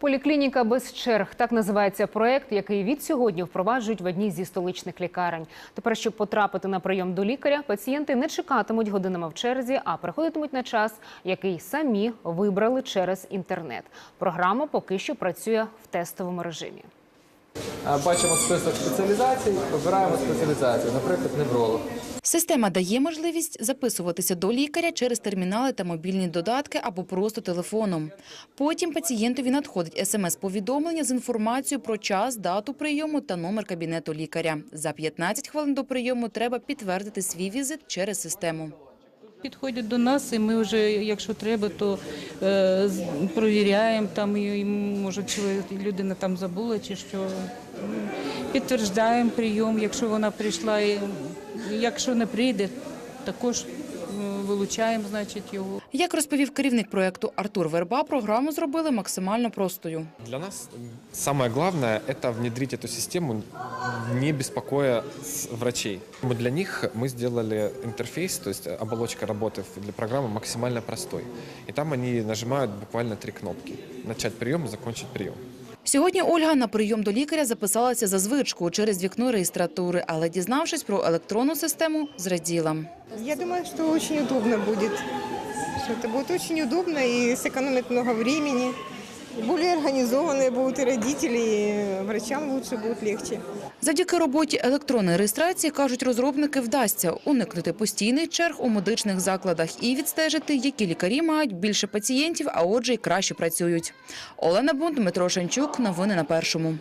Поліклініка без черг так називається проект, який від сьогодні впроваджують в одній зі столичних лікарень. Тепер, щоб потрапити на прийом до лікаря, пацієнти не чекатимуть годинами в черзі, а приходитимуть на час, який самі вибрали через інтернет. Програма поки що працює в тестовому режимі. Е, Бачимо список спеціалізацій, обираємо спеціалізацію, наприклад, невролог. Система дає можливість записуватися до лікаря через термінали та мобільні додатки або просто телефоном. Потім пацієнтові надходить смс-повідомлення з інформацією про час, дату прийому та номер кабінету лікаря. За 15 хвилин до прийому треба підтвердити свій візит через систему. Підходять до нас, і ми вже, якщо треба, то е, провіряємо там, і, може, людина там забула, чи що. М, Підтверждаємо прийом, якщо вона прийшла, і якщо не прийде, також е, вилучаємо, значить, його. Як розповів керівник проекту Артур Верба, програму зробили максимально простою. Для нас м, самое главное – это внедрить эту систему, не беспокоя с- врачей. Мы для них мы сделали интерфейс, то есть оболочка работы для программы максимально простой. И там они нажимают буквально три кнопки – начать прием, закончить прием. Сьогодні Ольга на прийом до лікаря записалася за звичку через вікно реєстратури, але дізнавшись про електронну систему, зраділа. Я думаю, що очень удобно буде. Что это будет очень удобно і зекономить много времени. Более организованные будут и врачам лучше будет легче. Завдяки роботі електронної реєстрації, кажуть розробники, вдасться уникнути постійних черг у медичних закладах і відстежити, які лікарі мають більше пацієнтів, а отже й краще працюють. Олена Бунт, Дмитро Шанчук. Новини на першому.